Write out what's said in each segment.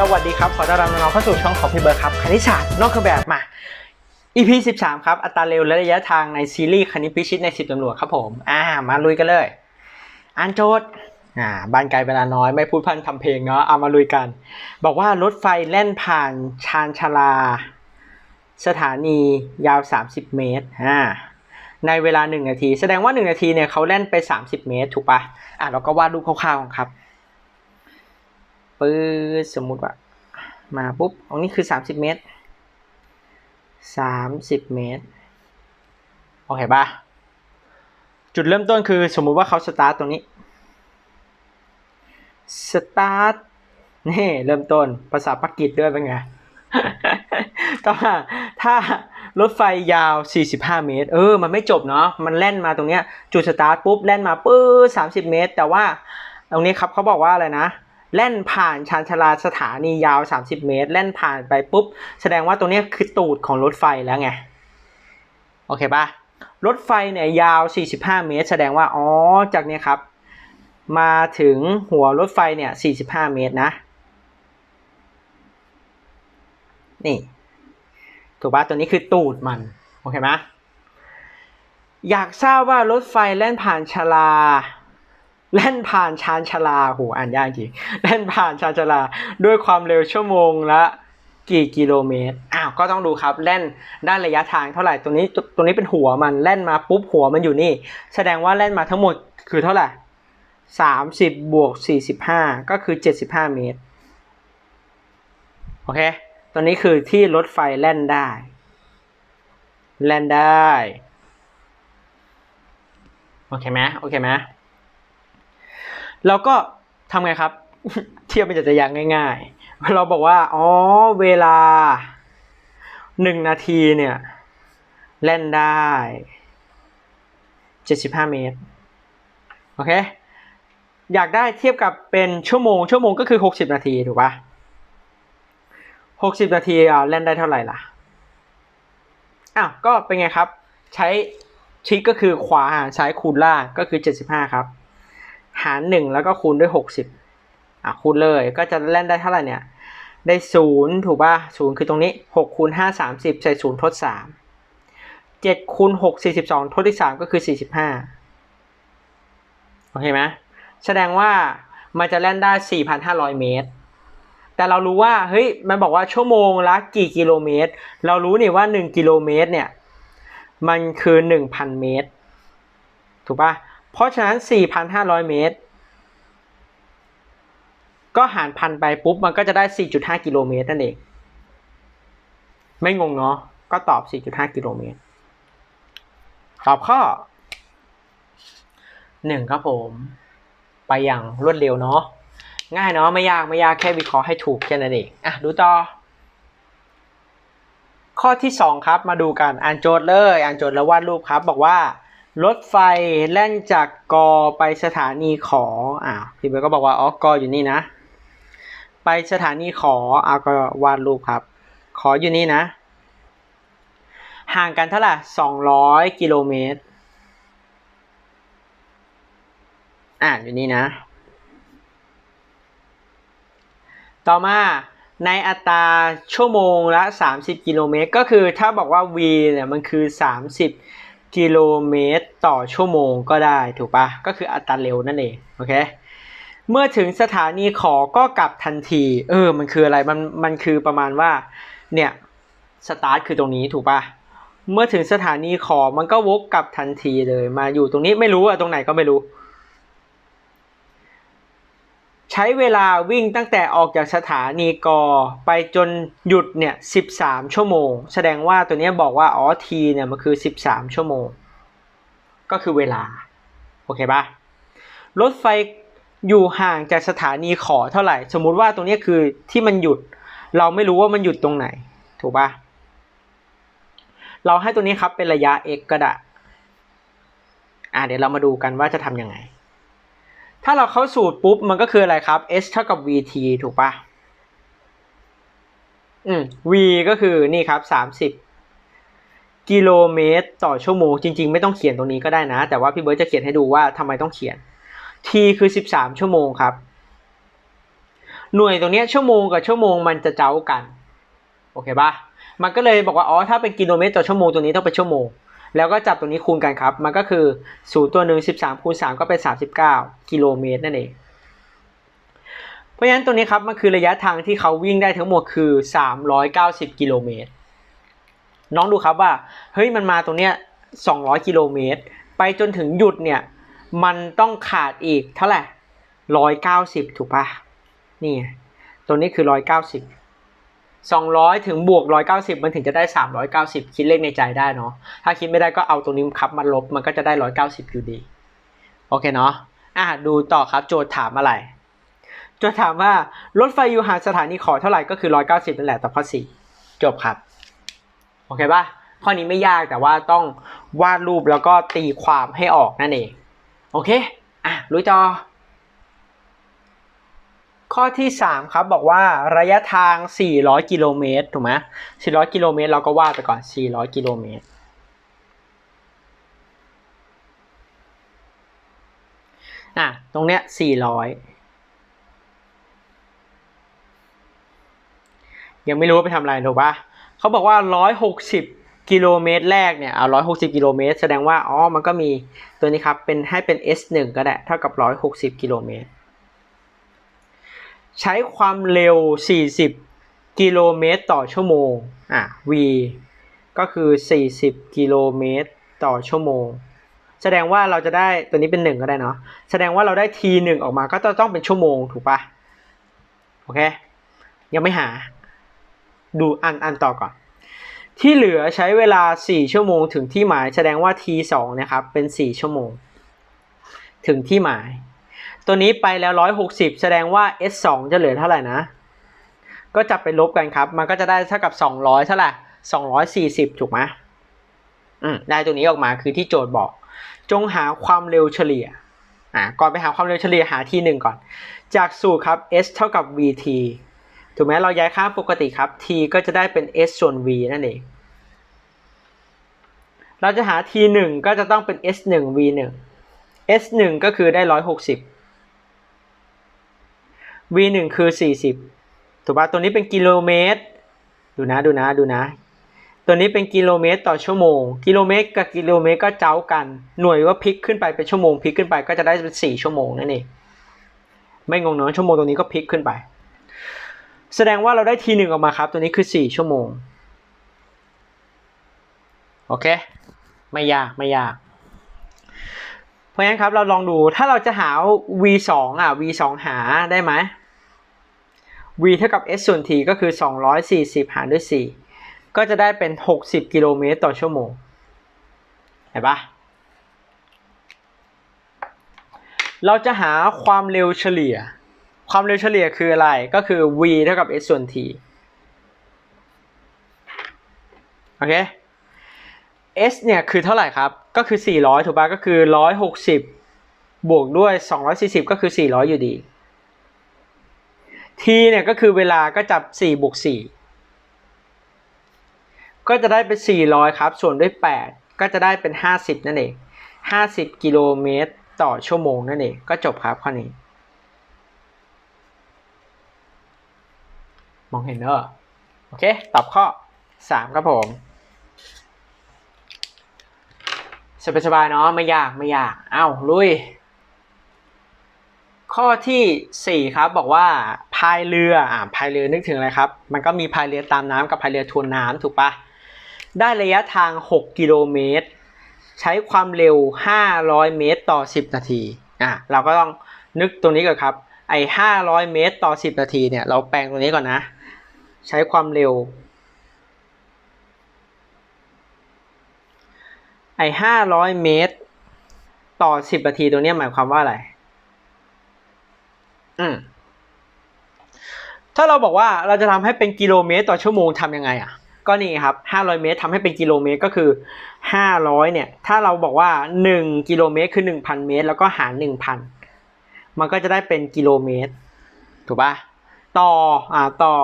สวัสดีครับ ขอต้อนรับน้องๆเข้าสู่ช่องของพี่เบิร์ดครับ คณิตศาสตร์นอกเครื่องแบบมา EP 13 ครับ อัตราเร็วและระยะทางในซีรีส์คณิตพิชิตใน 10ตำรวจครับผม อ่า มาลุยกันเลย อ่านโจทย์ อ่า บ้านไกลเวลาน้อยไม่พูดพันทำเพลงเนาะ เอามาลุยกัน บอกว่ารถไฟแล่นผ่านชานชาลา สถานียาว 30 เมตร อ่า ในเวลา 1 นาที แสดงว่า 1 นาทีเนี่ยเขาแล่นไป 30 เมตร ถูกปะอะเราก็วาดรูปคร่าวๆครับ ปื๊ดสมมุติว่า มาปุ๊บตรงนี้คือ 30 เมตร 30 เมตร โอเคปะจุดเริ่มต้นคือสมมุติว่าเขาสตาร์ทตรงนี้ สตาร์ทนี่เริ่มต้นภาษาปักกิจด้วยเป็นไงต่อมาถ้ารถไฟยาว 45 เมตร เออ มันไม่จบเนาะ มันแล่นมาตรงเนี้ย จุดสตาร์ทปุ๊บ แล่นมาปื้อ30 เมตร แต่ว่า ตรงนี้ครับเขาบอกว่าอะไรนะ แล่นผ่านชานชาลาสถานียาว 30 เมตร แล่นผ่านไปปุ๊บ แสดงว่าตรงนี้คือตูดของรถไฟแล้วไง โอเคปะรถไฟเนี่ยยาว 45 เมตร แสดงว่า อ๋อ จากเนี้ยครับ มาถึงหัวรถไฟเนี่ย 45 เมตรนะ นี่ถูกปะตัวนี้คือตูดมัน โอเคไหมอยากทราบว่ารถไฟแล่นผ่านชาลา แล่นผ่านชานชาลาโหอ่านยากจริงแล่นผ่านชานชาลาด้วยความเร็วชั่วโมงละกี่กิโลเมตร อ้าว ก็ต้องดูครับ แล่นด้านระยะทางเท่าไหร่ ตัวนี้ ตัวนี้เป็นหัวมัน แล่นมาปุ๊บหัวมันอยู่นี่ แสดงว่าแล่นมาทั้งหมดคือเท่าไหร่สามสิบบวกสี่สิบห้าก็คือเจ็ดสิบห้าเมตร โอเค ตัวนี้คือที่รถไฟแล่นได้ แล่นได้ โอเคไหมโอเคไหม เราก็ทำไงครับ เทียบเป็นจักรยานง่าย ๆ เราบอกว่าอ๋อเวลาหนึ่งนาทีเนี่ย เล่นได้เจ็ดสิบห้าเมตร โอเค อยากได้เทียบกับเป็นชั่วโมง ชั่วโมงก็คือหกสิบนาที ถูกปะหกสิบนาทีอะเล่นได้เท่าไหร่ล่ะ อ้าว ก็เป็นไงครับ ใช้ทริกก็คือขวาหารซ้ายคูณล่างก็คือเจ็ดสิบห้าครับ หารหนึ่งแล้วก็คูณด้วยหกสิบอะคูณเลยก็จะเล่นได้เท่าไหร่เนี่ย ได้ศูนย์ถูกป่ะศูนย์คือตรงนี้หกคูณห้าสามสิบใส่ศูนย์ทดสามเจ็ดคูณหกสี่สิบสองทดที่สามก็คือสี่สิบห้าโอเคไหมแสดงว่ามันจะเล่นได้สี่พันห้าร้อยเมตร แต่เรารู้ว่าเฮ้ยมันบอกว่าชั่วโมงละกี่กิโลเมตร เรารู้นี่ว่าหนึ่งกิโลเมตรเนี่ยมันคือหนึ่งพันเมตร ถูกป่ะ เพราะฉะนั้นสี่พันห้าร้อยเมตร ก็หารพันไปปุ๊บ มันก็จะได้สี่จุดห้ากิโลเมตรนั่นเอง ไม่งงเนาะ ก็ตอบสี่จุดห้ากิโลเมตร ตอบข้อหนึ่งครับผม ไปอย่างรวดเร็วเนาะ ง่ายเนาะ ไม่ยาก ไม่ยาก แค่วิเคราะห์ให้ถูกแค่นั้นเอง อะ ดูต่อ ข้อที่สองครับ มาดูกัน อ่านโจทย์เลย อ่านโจทย์แล้ววาดรูปครับ บอกว่า รถไฟแล่นจากกอไปสถานีขออ่าพี่เบิร์ดก็บอกว่าอ๋อกออยู่นี่นะ ไปสถานีขออาก็วาดรูปครับ ขออยู่นี่นะ ห่างกันเท่าไหร่สองร้อยกิโลเมตร อ่าอยู่นี่นะ ต่อมาในอัตราชั่วโมงละ 30 กิโลเมตร ก็คือถ้าบอกว่า v เนี่ยมันคือ 30 กิโลเมตรต่อชั่วโมงก็ได้ถูกปะก็คืออัตราเร็วนั่นเองโอเคเมื่อถึงสถานีขอก็กลับทันที เออ มันคืออะไรมันมันคือประมาณว่า เนี่ยสตาร์ทคือตรงนี้ถูกปะเมื่อถึงสถานีขอมันก็วกกลับทันทีเลย มาอยู่ตรงนี้ไม่รู้อะตรงไหนก็ไม่รู้ ใช้เวลาวิ่งตั้งแต่ออกจากสถานีกอไปจนหยุดเนี่ย 13 ชั่วโมง แสดงว่าตัวนี้บอกว่าอ๋อทีเนี่ยมันคือ 13 ชั่วโมง ก็คือเวลา โอเคปะรถไฟอยู่ห่างจากสถานีขอเท่าไหร่ สมมุติว่าตรงนี้คือที่มันหยุด เราไม่รู้ว่ามันหยุดตรงไหน ถูกปะเราให้ตัวนี้ครับเป็นระยะ x ก็ได้อ่าเดี๋ยวเรามาดูกันว่าจะทำยังไง ถ้าเราเข้าสูตรปุ๊บ มันก็คืออะไรครับ s เท่ากับ vt ถูกปะอืม v ก็คือนี่ครับสามสิบกิโลเมตรต่อชั่วโมงจริง ๆ ไม่ต้องเขียนตรงนี้ก็ได้นะ แต่ว่าพี่เบิร์ตจะเขียนให้ดูว่าทำไมต้องเขียน t คือสิบสามชั่วโมงครับ หน่วยตรงนี้ชั่วโมงกับชั่วโมงมันจะเจ้ากัน โอเคปะมันก็เลยบอกว่า อ๋อ ถ้าเป็นกิโลเมตรต่อชั่วโมงตัวนี้ต้องเป็นชั่วโมง แล้วก็จับตัวนี้คูณกันครับ มันก็คือศูนย์ตัวหนึ่งสิบสามคูณสามก็เป็นสามสิบเก้ากิโลเมตรนั่นเอง เพราะฉะนั้นตัวนี้ครับ มันคือระยะทางที่เขาวิ่งได้ทั้งหมดคือสามร้อยเก้าสิบกิโลเมตร น้องดูครับว่า เฮ้ย มันมาตรงเนี้ยสองร้อยกิโลเมตร ไปจนถึงหยุดเนี่ย มันต้องขาดอีกเท่าไหร่ร้อยเก้าสิบถูกปะนี่ ตัวนี้คือร้ อยเก้าสิบสองร้อยถึงบวกร้อยเก้าสิบมันถึงจะได้สามร้อยเก้าสิบคิดเลขในใจได้เนาะถ้าคิดไม่ได้ก็เอาตรงนี้ครับมาลบมันก็จะได้ร้อยเก้าสิบอยู่ดี โอเคเนาะอะดูต่อครับโจทย์ถามอะไร โจทย์ถามว่ารถไฟอยู่ห่างสถานีขอเท่าไหร่ก็คือร้อยเก้าสิบนั่นแหละต่อข้อ 4 จบครับ โอเคป่ะข้อนี้ไม่ยากแต่ว่าต้องวาดรูปแล้วก็ตีความให้ออกนั่นเอง โอเค อะลุยต่อ ข้อที่ 3 ครับบอกว่าระยะทาง 400 กิโลเมตรถูกไหม400 กิโลเมตรเราก็วาดไปก่อน 400 กิโลเมตร อะ ตรงเนี้ย 400 ยังไม่รู้ว่าไปทำอะไรถูกปะเขาบอกว่า 160 กิโลเมตรแรกเนี่ย เอา 160 กิโลเมตร แสดงว่า อ๋อ มันก็มีตัวนี้ครับ เป็นให้เป็น S1 ก็ได้ เท่ากับ 160 กิโลเมตร ใช้ความเร็ว 40 กิโลเมตรต่อชั่วโมง อะ v ก็คือ 40 กิโลเมตรต่อชั่วโมง แสดงว่าเราจะได้ตัวนี้เป็น 1 ก็ได้เนาะ แสดงว่าเราได้ t 1ออกมาก็จะต้องเป็นชั่วโมงถูกปะโอเค ยังไม่หา ดูอันอันต่อก่อน ที่เหลือใช้เวลา 4 ชั่วโมงถึงที่หมาย แสดงว่า t 2นะครับ เป็น 4 ชั่วโมง ถึงที่หมาย ตัวนี้ไปแล้ว 160 แสดงว่า s 2 จะเหลือเท่าไหร่นะ ก็จับไปลบกันครับ มันก็จะได้เท่ากับ 200เท่าไหร่240 ถูกไหมอืมได้ตัวนี้ออกมาคือที่โจทย์บอก จงหาความเร็วเฉลี่ย อ่า ก่อนไปหาความเร็วเฉลี่ยหาที่หนึ่งก่อน จากสูตรครับ s เท่ากับ vt ถูกไหมเราย้ายค่าปกติครับ t ก็จะได้เป็น s ส่วน v นั่นเอง เราจะหา t 1ก็จะต้องเป็น s 1 v 1 s 1ก็คือได้ 160 v 1คือ 40 ถูกป่ะตัวนี้เป็นกิโลเมตร ดูนะดูนะดูนะ ตัวนี้เป็นกิโลเมตรต่อชั่วโมง กิโลเมตรกับกิโลเมตรก็เจ้ากัน หน่วยว่าพลิกขึ้นไปเป็นชั่วโมงพลิกขึ้นไปก็จะได้เป็น4ชั่วโมงนั่นเอง ไม่งงเนาะชั่วโมงตรงนี้ก็พลิกขึ้นไป แสดงว่าเราได้ทีหนึ่งออกมาครับ ตัวนี้คือ 4 ชั่วโมง โอเค ไม่ยาก ไม่ยาก ราะฉะนั้นครับเราลองดูถ้าเราจะหา v 2อะ v 2หาได้ไหม v เท่ากับ s ส่วน t ก็คือ 240 หารด้วย 4 ก็จะได้เป็น 60 กิโลเมตรต่อชั่วโมง เห็นปะเราจะหาความเร็วเฉลี่ย ความเร็วเฉลี่ยคืออะไร ก็คือ v เท่ากับ s ส่วน t โอเค s เนี่ยคือเท่าไหร่ครับ ก็คือ 400 ถูกป่ะก็คือ 160 บวกด้วย 240 ก็คือ 400 อยู่ดี t เนี่ยก็คือเวลาก็จับ 4 บวก 4 ก็จะได้เป็น 400 ครับ ส่วนด้วย 8 ก็จะได้เป็น 50 นั่นเอง 50 กิโลเมตรต่อชั่วโมงนั่นเอง ก็จบครับข้อนี้ มองเห็นเนอะโอเค ตอบข้อ 3 ครับผม สบายๆเนาะไม่ยากไม่ยากเอ้าลุย ข้อที่ 4 ครับบอกว่าพายเรืออ่าพายเรือนึกถึงอะไรครับ มันก็มีพายเรือตามน้ำกับพายเรือทวนน้ำถูกปะได้ระยะทาง 6 กิโลเมตร ใช้ความเร็ว 500 เมตรต่อ 10 นาทีอะเราก็ต้องนึกตรงนี้ก่อนครับไอ้500 เมตรต่อ 10 นาทีเนี่ยเราแปลงตรงนี้ก่อนนะ ใช้ความเร็ว ไอ้ห้าร้อยเมตร ต่อสิบนาทีตรงนี้หมายความว่าอะไร อืม ถ้าเราบอกว่าเราจะทำให้เป็นกิโลเมตร ต่อชั่วโมงทำยังไงอะ ก็นี่ครับห้าร้อยเมตรทำให้เป็นกิโลเมตรก็คือห้าร้อยเนี่ย ถ้าเราบอกว่าหนึ่งกิโลเมตรคือหนึ่งพันเมตร แล้วก็หารหนึ่งพันมันก็จะได้เป็นกิโลเมตร ถูกปะต่อ อ่า ต่อ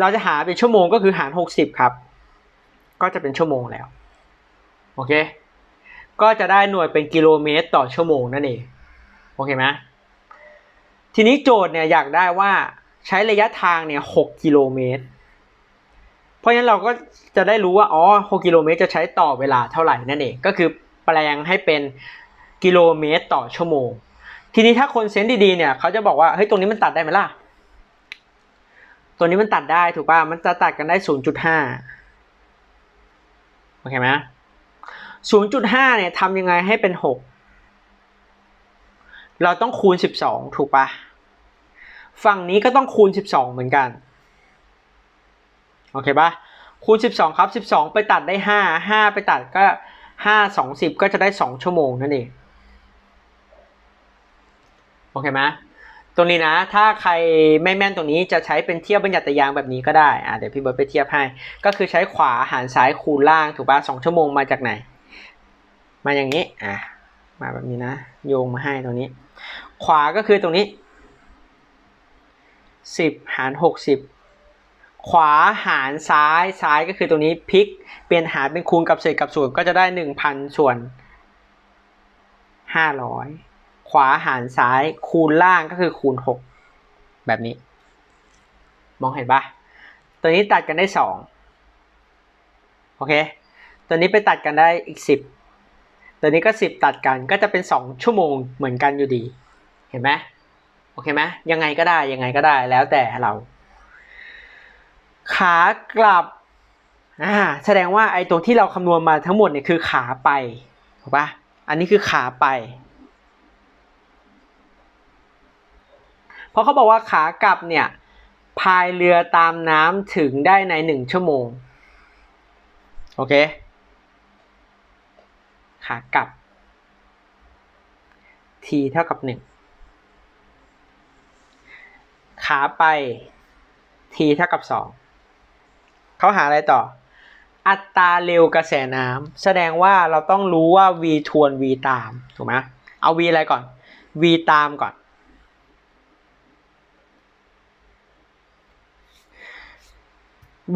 เราจะหาเป็นชั่วโมงก็คือหารหกสิบครับ ก็จะเป็นชั่วโมงแล้ว โอเค ก็จะได้หน่วยเป็นกิโลเมตรต่อชั่วโมงนั่นเอง โอเคไหมทีนี้โจทย์เนี่ยอยากได้ว่าใช้ระยะทางเนี่ยหกกิโลเมตร เพราะฉะนั้นเราก็จะได้รู้ว่า อ๋อหกกิโลเมตรจะใช้ต่อเวลาเท่าไหร่นั่นเอง ก็คือแปลงให้เป็นกิโลเมตรต่อชั่วโมง ทีนี้ถ้าคนเซนส์ดีๆเนี่ยเขาจะบอกว่า เฮ้ย ตรงนี้มันตัดได้ไหมล่ะ ตัวนี้มันตัดได้ถูกป่ะ มันจะตัดกันได้ศูนย์จุดห้าโอเคไหม ศูนย์จุดห้าเนี่ยทำยังไงให้เป็นหกเราต้องคูณสิบสองถูกปะฝั่งนี้ก็ต้องคูณสิบสองเหมือนกัน โอเคปะคูณสิบสองครับสิบสองไปตัดได้ห้าห้าไปตัดก็ห้าสองสิบก็จะได้สองชั่วโมงนั่นเอง โอเคไหมตรงนี้นะ ถ้าใครไม่แม่นตรงนี้จะใช้เป็นเทียบบัญญัติยางแบบนี้ก็ได้อ่าเดี๋ยวพี่เบิร์ดไปเทียบให้ ก็คือใช้ขวาหารซ้ายคูณล่างถูกป่ะสองชั่วโมงมาจากไหน มาอย่างนี้อะมาแบบนี้นะ โยงมาให้ตรงนี้ ขวาก็คือตรงนี้สิบหารหกสิบขวาหารซ้ายซ้ายก็คือตรงนี้พลิกเปลี่ยนหารเป็นคูณกับเศษกับส่วนก็จะได้หนึ่งพันส่วนห้าร้อยขวาหารซ้ายคูณล่างก็คือคูณหกแบบนี้ มองเห็นปะตัวนี้ตัดกันได้สองโอเค ตัวนี้ไปตัดกันได้อีกสิบ ตัวนี้ก็สิบตัดกันก็จะเป็นสองชั่วโมงเหมือนกันอยู่ดี เห็นไหมโอเคไหมยังไงก็ได้ยังไงก็ได้แล้วแต่เรา ขากลับอ่าแสดงว่าไอ้ตรงที่เราคำนวณมาทั้งหมดเนี่ยคือขาไปถูกปะอันนี้คือขาไป เพราะเขาบอกว่าขากลับเนี่ยพายเรือตามน้ำถึงได้ในหนึ่งชั่วโมง โอเค ขากลับ t เท่ากับหนึ่งขาไป t เท่ากับสองเขาหาอะไรต่อ อัตราเร็วกระแสน้ำแสดงว่าเราต้องรู้ว่า v ทวน v ตาม ถูกไหมเอา v อะไรก่อน v ตามก่อน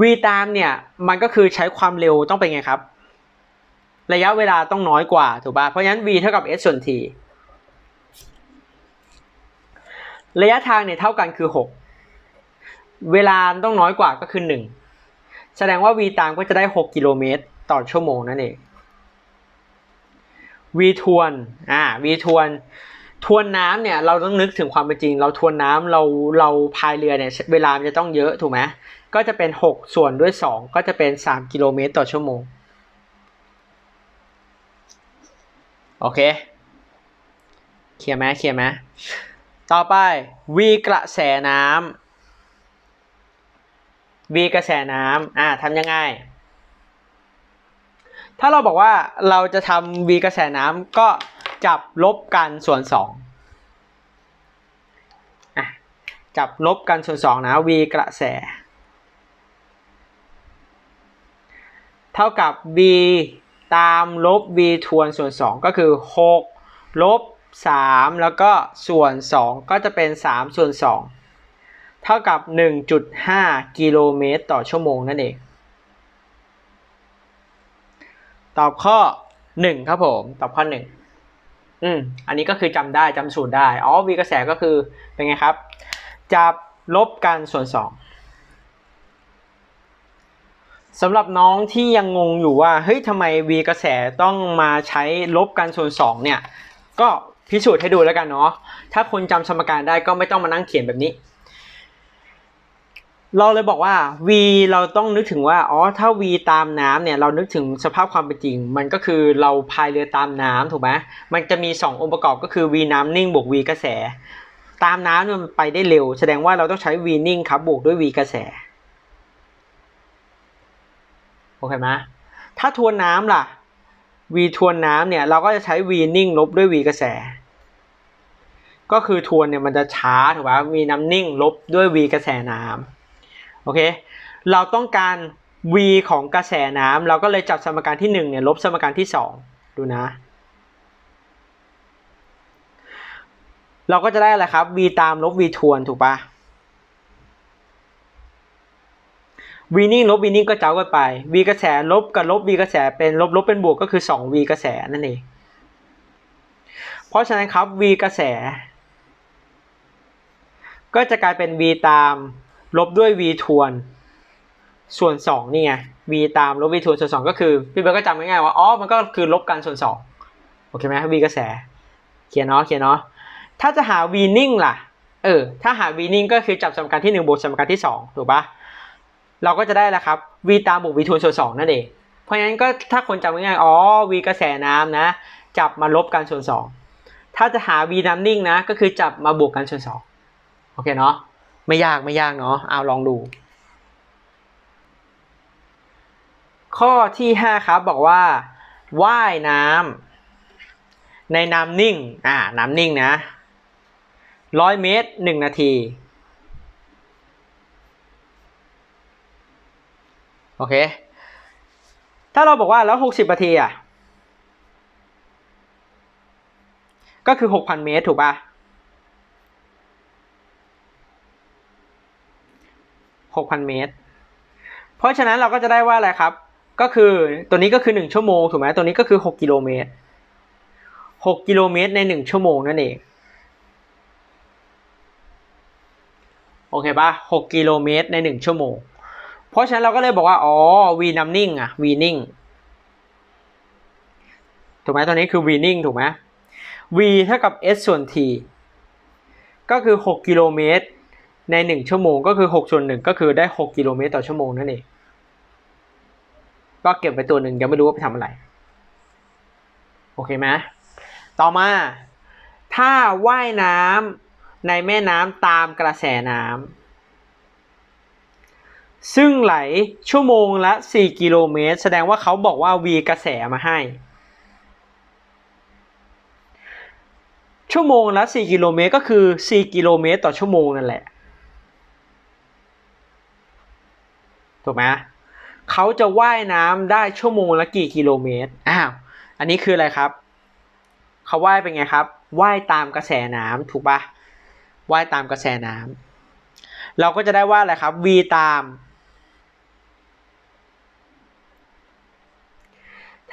v ตามเนี่ย มันก็คือใช้ความเร็วต้องเป็นไงครับ ระยะเวลาต้องน้อยกว่าถูกป่ะเพราะฉะนั้น v เท่ากับ s ส่วน t ระยะทางเนี่ยเท่ากันคือ 6 เวลาต้องน้อยกว่าก็คือ 1 แสดงว่า v ตามก็จะได้ 6 กิโลเมตร ต่อชั่วโมงนั่นเอง v ทวนอ่า v ทวนทวนน้ำเนี่ยเราต้องนึกถึงความเป็นจริง เราทวนน้ำเราเราพายเรือเนี่ยเวลามันจะต้องเยอะถูกไหมก็จะเป็น 6 ส่วนด้วย 2 ก็จะเป็น 3 กิโลเมตร ต่อชั่วโมง โอเค เคลียร์ไหมเคลียร์ไหมต่อไป v กระแสน้ำ v กระแสน้ำอ่าทำยังไง ถ้าเราบอกว่าเราจะทำ v กระแสน้ำก็จับลบกันส่วนสองอะจับลบกันส่วนสองนะ v กระแส เท่ากับ v ตามลบ v ทวนส่วนสองก็คือ 6 ลบ 3 แล้วก็ส่วน 2 ก็จะเป็น 3 ส่วน 2 เท่ากับ 1.5 กิโลเมตรต่อชั่วโมงนั่นเอง ตอบข้อ 1 ครับผม ตอบข้อ 1 อืม อันนี้ก็คือจำได้จำสูตรได้ อ๋อ v กระแสก็คือเป็นไงครับ จับลบกันส่วน 2 สำหรับน้องที่ยังงงอยู่ว่าเฮ้ยทำไม v กระแสต้องมาใช้ลบกันส่วน2เนี่ย ก็พิสูจน์ให้ดูแล้วกันเนาะถ้าคนจำสมการได้ก็ไม่ต้องมานั่งเขียนแบบนี้ เราเลยบอกว่า v เราต้องนึกถึงว่าอ๋อถ้า v ตามน้ำเนี่ยเรานึกถึงสภาพความเป็นจริง มันก็คือเราพายเรือตามน้ำถูกไหมมันจะมี 2 องค์ประกอบก็คือ v น้ำนิ่งบวก v กระแส ตามน้ำมันไปได้เร็ว แสดงว่าเราต้องใช้ v นิ่งครับบวกด้วย v กระแส โอเคไหมถ้าทวนน้ำล่ะ v ทวนน้ำเนี่ยเราก็จะใช้ v นิ่งลบด้วย v กระแส ก็คือทวนเนี่ยมันจะช้าถูกไหม v น้ำนิ่งลบด้วย v กระแสน้ำโอเค เราต้องการ v ของกระแสน้ำเราก็เลยจับสมการที่1เนี่ยลบสมการที่ 2 ดูนะ เราก็จะได้อะไรครับ v ตามลบ v ทวนถูกปะ v นิ่งลบ v นิ่งก็เจ้ากันไป v กระแสลบกับลบ v กระแสเป็นลบลบเป็นบวกก็คือ 2v กระแสนั่นเอง เพราะฉะนั้นครับ v กระแส ก็จะกลายเป็น v ตามลบด้วย v ทวน ส่วน 2 นี่ไง v ตามลบ v ทวนส่วน 2 ก็คือ พี่เบิร์ดก็จำง่ายๆว่าอ๋อมันก็คือลบกันส่วน 2 โอเคไหม v กระแสเขียนเนาะเขียนเนาะถ้าจะหา v นิ่งล่ะเออถ้าหา v นิ่งก็คือจับสมการที่1บวกสมการที่ 2 ถูกปะ เราก็จะได้แล้วครับ v ตามบวก v ทวนส่วน2นั่นเอง เพราะฉะนั้นก็ถ้าคนจำง่ายๆ อ๋อ v กระแสน้ำนะ จับมาลบกันส่วน 2 ถ้าจะหา v น้ำนิ่งนะ ก็คือจับมาบวกกันส่วน 2 โอเคเนาะ ไม่ยากไม่ยากเนาะ เอาลองดู ข้อที่ 5 ครับบอกว่าว่ายน้ำในน้ำนิ่ง อ่า น้ำนิ่งนะร้อยเมตรหนึ่งนาที โอเค ถ้าเราบอกว่าแล้วหกสิบนาทีอะ ก็คือหกพันเมตรถูกป่ะหกพันเมตร เพราะฉะนั้นเราก็จะได้ว่าอะไรครับ ก็คือตัวนี้ก็คือหนึ่งชั่วโมงถูกไหมตัวนี้ก็คือหกกิโลเมตรหกกิโลเมตรในหนึ่งชั่วโมงนั่นเองโอเคป่ะหกกิโลเมตรในหนึ่งชั่วโมง เพราะฉะนั้นเราก็เลยบอกว่า อ๋อ v น้ำนิ่งอะ v นิ่งถูกไหมตัวนี้คือ v นิ่งถูกไหม v เท่ากับ s ส่วน t ก็คือ 6 กิโลเมตร ใน 1 ชั่วโมง ก็คือ 6 ส่วน 1 ก็คือได้ 6 กิโลเมตรต่อชั่วโมงนั่นเอง ก็เก็บไปตัวหนึ่งยังไม่รู้ว่าไปทำอะไร โอเคไหมต่อมา ถ้าว่ายน้ำในแม่น้ำตามกระแสน้ำ ซึ่งไหลชั่วโมงละ 4 กิโลเมตร แสดงว่าเขาบอกว่า v กระแสมาให้ ชั่วโมงละ 4 กิโลเมตร ก็คือ 4 กิโลเมตร ต่อชั่วโมงนั่นแหละ ถูกไหมเขาจะว่ายน้ำได้ชั่วโมงละกี่กิโลเมตร อ้าว อันนี้คืออะไรครับ เขาว่ายเป็นไงครับ ว่ายตามกระแสน้ำถูกปะว่ายตามกระแสน้ำเราก็จะได้ว่าอะไรครับ v ตาม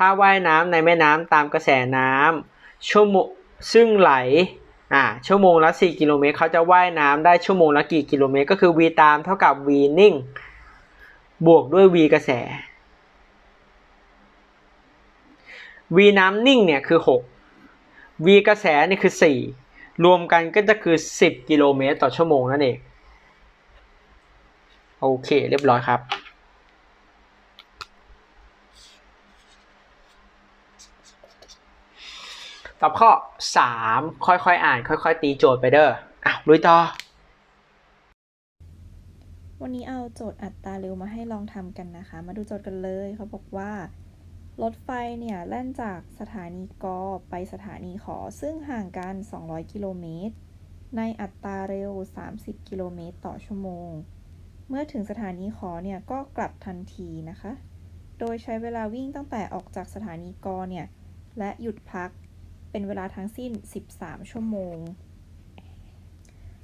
ถ้าว่ายน้ำในแม่น้ำตามกระแสน้ำชั่วโมงซึ่งไหลอ่าชั่วโมงละ 4 กิโลเมตรเขาจะว่ายน้ำได้ชั่วโมงละกี่กิโลเมตร ก็คือ v ตามเท่ากับ v นิ่ง บวกด้วย v กระแส v น้ำนิ่งเนี่ยคือ 6 v กระแสนี่คือ 4 รวมกันก็จะคือ 10 กิโลเมตรต่อชั่วโมงนั่นเอง โอเค เรียบร้อยครับ ตอบข้อ 3 ค่อยๆอ่าน ค่อยๆ ตีโจทย์ไปเด้ออะลุยต่อ วันนี้เอาโจทย์อัตราเร็วมาให้ลองทำกันนะคะ มาดูโจทย์กันเลยเขาบอกว่ารถไฟเนี่ยแล่นจากสถานีกไปสถานีขอ ซึ่งห่างกัน 200 กิโลเมตร ในอัตราเร็ว 30 กิโลเมตรต่อชั่วโมง เมื่อถึงสถานีขอเนี่ยก็กลับทันทีนะคะ โดยใช้เวลาวิ่งตั้งแต่ออกจากสถานีกเนี่ยและหยุดพัก เป็นเวลาทั้งสิ้น 13 ชั่วโมง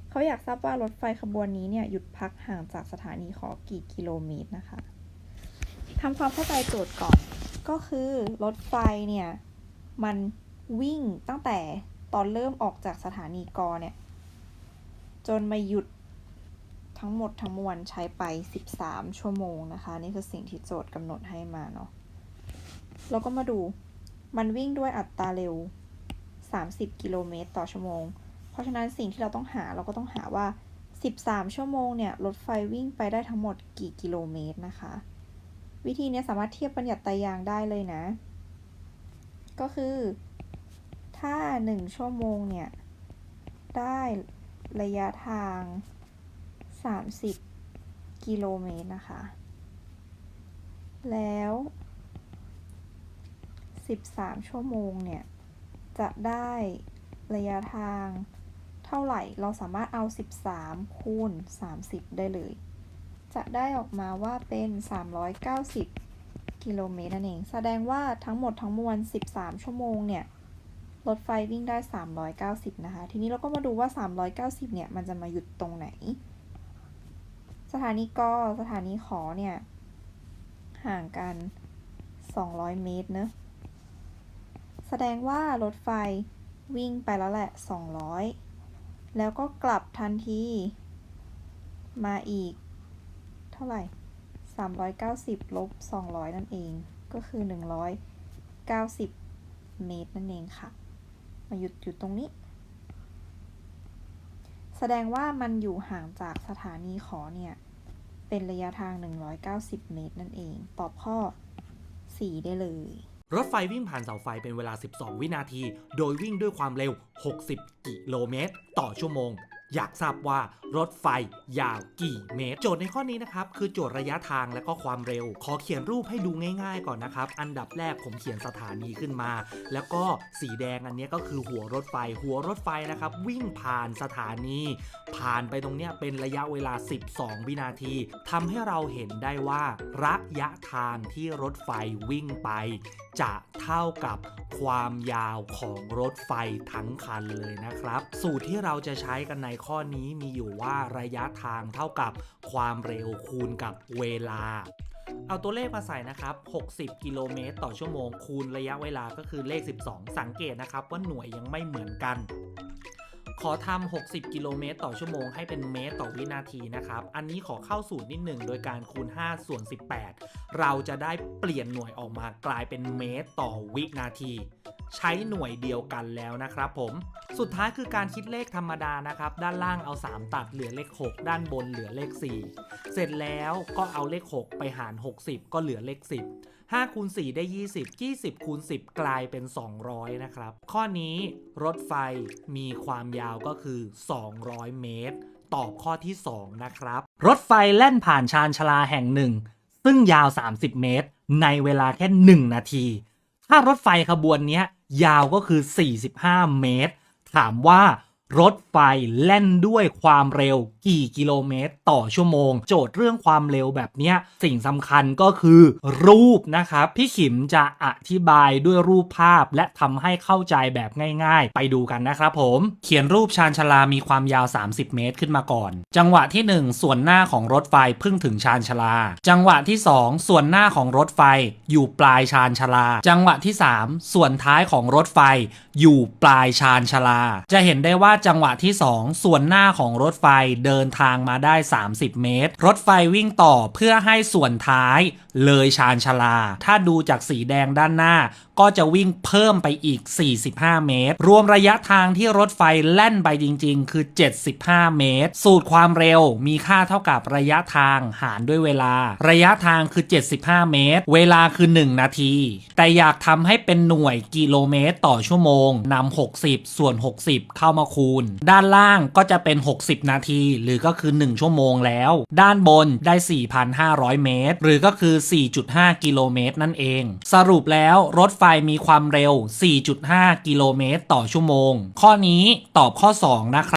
เขาอยากทราบว่ารถไฟขบวนนี้เนี่ยหยุดพักห่างจากสถานีขอกี่กิโลเมตรนะคะทำความเข้าใจโจทย์ก่อน ก็คือรถไฟเนี่ยมันวิ่งตั้งแต่ตอนเริ่มออกจากสถานีกอเนี่ย จนมาหยุดทั้งหมดทั้งมวลใช้ไป 13 ชั่วโมงนะคะ นี่คือสิ่งที่โจทย์กำหนดให้มาเนาะเราก็มาดูมันวิ่งด้วยอัตราเร็ว 30 กิโลเมตรต่อชั่วโมง เพราะฉะนั้นสิ่งที่เราต้องหาเราก็ต้องหาว่า 13 ชั่วโมงเนี่ยรถไฟวิ่งไปได้ทั้งหมดกี่กิโลเมตรนะคะ วิธีนี้สามารถเทียบบัญญัติตายางได้เลยนะ ก็คือ ถ้า 1 ชั่วโมงเนี่ยได้ระยะทาง 30 กิโลเมตรนะคะ แล้ว 13 ชั่วโมงเนี่ย จะได้ระยะทางเท่าไหร่ เราสามารถเอา 13 คูณ 30 ได้เลย จะได้ออกมาว่าเป็น 390 กิโลเมตรนั่นเอง แสดงว่าทั้งหมดทั้งมวล 13 ชั่วโมงเนี่ย รถไฟวิ่งได้ 390 นะคะ ทีนี้เราก็มาดูว่า 390 เนี่ย มันจะมาหยุดตรงไหน สถานีกสถานีขอเนี่ย ห่างกัน 200 เมตรเนะ ดงว่ารถไฟวิ่งไปแล้วแหละ 200 แล้วก็กลับทันที มาอีก เท่าไหร่ 390 ลบ 200 นั่นเอง ก็คือ 190 เมตรนั่นเองค่ะ มาหยุดอยู่ตรงนี้ แสดงว่ามันอยู่ห่างจากสถานีขอเนี่ย เป็นระยะทาง 190 เมตรนั่นเอง ตอบข้อ 4 ได้เลย รถไฟวิ่งผ่านเสาไฟเป็นเวลา 12 วินาที โดยวิ่งด้วยความเร็ว 60 กิโลเมตร ต่อชั่วโมง อยากทราบว่ารถไฟยาวกี่เมตร โจทย์ในข้อนี้นะครับคือโจทย์ระยะทางและก็ความเร็ว ขอเขียนรูปให้ดูง่ายๆก่อนนะครับ อันดับแรกผมเขียนสถานีขึ้นมา แล้วก็สีแดงอันนี้ก็คือหัวรถไฟ หัวรถไฟนะครับ วิ่งผ่านสถานี ผ่านไปตรงเนี้ยเป็นระยะเวลา 12 วินาทีทำให้เราเห็นได้ว่า ระยะทางที่รถไฟวิ่งไป จะเท่ากับความยาวของรถไฟทั้งคันเลยนะครับ สูตรที่เราจะใช้กันในข้อนี้มีอยู่ว่าระยะทางเท่ากับความเร็วคูณกับเวลา เอาตัวเลขมาใส่นะครับ 60 กิโลเมตรต่อชั่วโมงคูณระยะเวลาก็คือเลข 12 สังเกตนะครับว่าหน่วยยังไม่เหมือนกัน ขอทำ60 กิโลเมตรต่อชั่วโมงให้เป็นเมตรต่อวินาทีนะครับ อันนี้ขอเข้าสูตรนิดหนึ่งโดยการคูณ 5 ส่วน 18 เราจะได้เปลี่ยนหน่วยออกมากลายเป็นเมตรต่อวินาที ใช้หน่วยเดียวกันแล้วนะครับผม สุดท้ายคือการคิดเลขธรรมดานะครับ ด้านล่างเอา 3 ตัดเหลือเลข 6 ด้านบนเหลือเลข 4 เสร็จแล้วก็เอาเลข 6 ไปหาร 60 ก็เหลือเลข 10 5คูณ4ได้ 20 20คูณ10 กลายเป็น 200 นะครับ ข้อนี้รถไฟมีความยาวก็คือ 200 เมตร ตอบข้อที่ 2 นะครับ รถไฟแล่นผ่านชานชาลาแห่งหนึ่ง ซึ่งยาว 30 เมตร ในเวลาแค่ 1 นาที ถ้ารถไฟขบวนนี้ยยาวก็คือ 45 เมตร ถามว่า รถไฟแล่นด้วยความเร็วกี่กิโลเมตร ต่อชั่วโมง โจทย์เรื่องความเร็วแบบนี้สิ่งสำคัญก็คือ รูปนะครับพี่ขิมจะอธิบายด้วยรูปภาพ และทำให้เข้าใจแบบง่าย ๆ ไปดูกันนะครับผมเขียนรูปชานชาลามีความยาว 30 เมตรขึ้นมาก่อน จังหวะที่ 1 ส่วนหน้าของรถไฟเพิ่งถึงชานชาลา จังหวะที่ 2 ส่วนหน้าของรถไฟอยู่ปลายชานชาลา จังหวะที่ 3 ส่วนท้ายของรถไฟอยู่ปลายชานชาลา จะเห็นได้ว่าจังหวะที่ 2 ส่วนหน้าของรถไฟเดินทางมาได้ 30 เมตร รถไฟวิ่งต่อเพื่อให้ส่วนท้าย เลยชานชาลา ถ้าดูจากสีแดงด้านหน้า ก็จะวิ่งเพิ่มไปอีก 45 เมตร รวมระยะทางที่รถไฟแล่นไปจริง ๆ คือ 75 เมตร สูตรความเร็วมีค่าเท่ากับระยะทางหารด้วยเวลา ระยะทางคือ 75 เมตร เวลาคือ 1 นาที แต่อยากทำให้เป็นหน่วยกิโลเมตรต่อชั่วโมงนำ60 ส่วน 60 เข้ามาคูคูณ ด้านล่างก็จะเป็น 60 นาที หรือก็คือ 1 ชั่วโมงแล้ว ด้านบนได้ 4,500 เมตร หรือก็คือ 4.5 กิโลเมตรนั่นเอง สรุปแล้วรถไฟมีความเร็ว 4.5 กิโลเมตรต่อชั่วโมง ข้อนี้ตอบข้อ 2 นะครับ